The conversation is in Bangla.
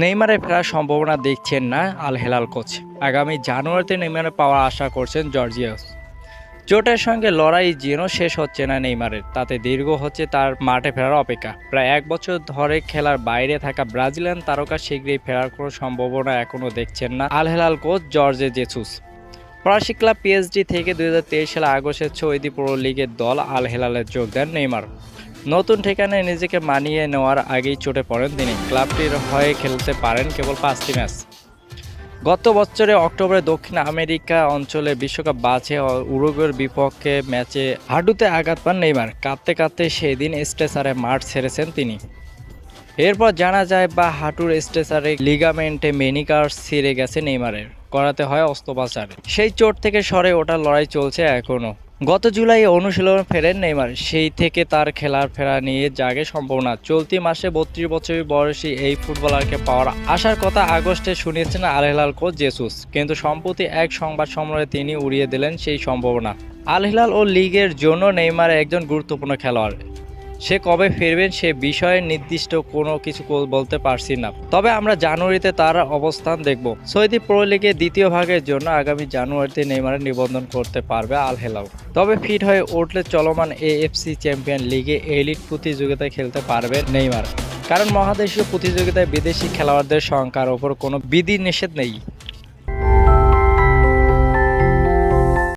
নেইমারে ফেরার সম্ভাবনা দেখছেন না আল হেলাল কোচ। আগামী জানুয়ারিতে নেইমারে পাওয়ার আশা করছেন জর্জিয়াস। চোটের সঙ্গে লড়াই যেন শেষ হচ্ছে না নেইমারের, তাতে দীর্ঘ হচ্ছে তার মাঠে ফেরার অপেক্ষা। প্রায় এক বছর ধরে খেলার বাইরে থাকা ব্রাজিলিয়ান তারকা শীঘ্রই ফেরার কোনো সম্ভাবনা এখনও দেখছেন না Al Hilal coach Jorge Jesus. ফরাসি ক্লাব পিএসডি থেকে দুই সালে আগস্টে সৌদি প্রো লিগের দল আল হেলালে যোগ দেন নেইমার। নতুন ঠিকানায় নিজেকে মানিয়ে নেওয়ার আগেই চোটে পড়েন তিনি। ক্লাবটির হয়ে খেলতে পারেন কেবল পাঁচটি ম্যাচ। গত বছরে অক্টোবরে দক্ষিণ আমেরিকা অঞ্চলে বিশ্বকাপ বাছে উরুগুয়ের বিপক্ষে ম্যাচে হাঁটুতে আঘাত পান নেইমার। কাঁদতে কাঁদতে সেদিন স্টেসারে মাঠ ছেড়েছেন তিনি। এরপর জানা যায় বা হাঁটুর স্টেসারে লিগামেন্টে মেনিকার ছিঁড়ে গেছে নেইমারের। করাতে হয় অস্ত্রোপচার। সেই চোট থেকে সরে ওঠার লড়াই চলছে এখনও গত জুলাই অনুশীলন ফেরেন নেইমার। সেই থেকে তার খেলার ফেরা নিয়ে জাগে সম্ভাবনা। চলতি মাসে বত্রিশ বছর বয়সী এই ফুটবলারকে পাওয়ার আসার কথা আগস্টে শুনিয়েছেন আলহেলাল কোচ জেসুস। কিন্তু সম্প্রতি এক সংবাদ সম্মেলনে তিনি উড়িয়ে দিলেন সেই সম্ভাবনা। আলহলাল ও লিগের জন্য নেইমার একজন গুরুত্বপূর্ণ খেলোয়াড়। সে কবে ফিরবেন সে বিষয়ে নির্দিষ্ট কোনো কিছু বলতে পারছি না। তবে আমরা জানুয়ারিতে তার অবস্থান দেখব। সৌদি প্রো লিগে দ্বিতীয় ভাগের জন্য আগামী জানুয়ারিতে নেইমারের নিবন্ধন করতে পারবে আল হেলাল। তবে ফিট হয়ে উঠলে চলমান এএফসি চ্যাম্পিয়ন লিগে এলিট প্রতিযোগিতায় খেলতে পারবে নেইমার। কারণ মহাদেশীয় প্রতিযোগিতায় বিদেশি খেলোয়াড়দের সংখ্যার ওপর কোনো বিধি নিষেধ নেই।